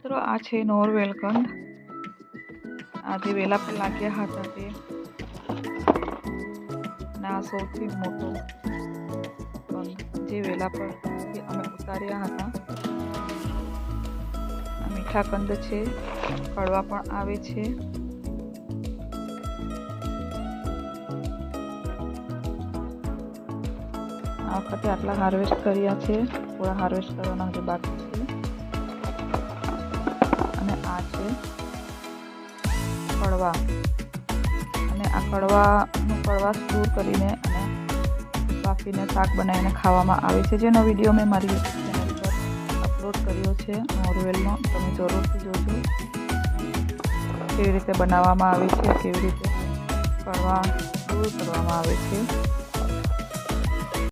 મિત્રો, આ છે નોરવેલકંદ આ જે વેલા પર લાગ્યા હતા તે. ના, સૌથી મોટો કંદ જે વેલા પર અમે ઉતાર્યા હતા. આ મીઠા કંદ છે, કડવા પણ આવે છે. આ વખતે આટલા હાર્વેસ્ટ કર્યા છે થોડા હાર્વેસ્ટ કરવાના હજુ બાકી છે. છે. કડવા. અને આ કડવાનું કડવાશ દૂર કરીને અને બાફીને શાક બનાવીને ખાવામાં આવે છે. જેનો વીડિયો મેં મારી ચેનલ પર અપલોડ કર્યો છે મોરવેલનો. તમે જરૂરથી જોજો. કેવી રીતે બનાવવામાં આવે છે, કેવી રીતે કડવા દૂર કરવામાં આવે છે.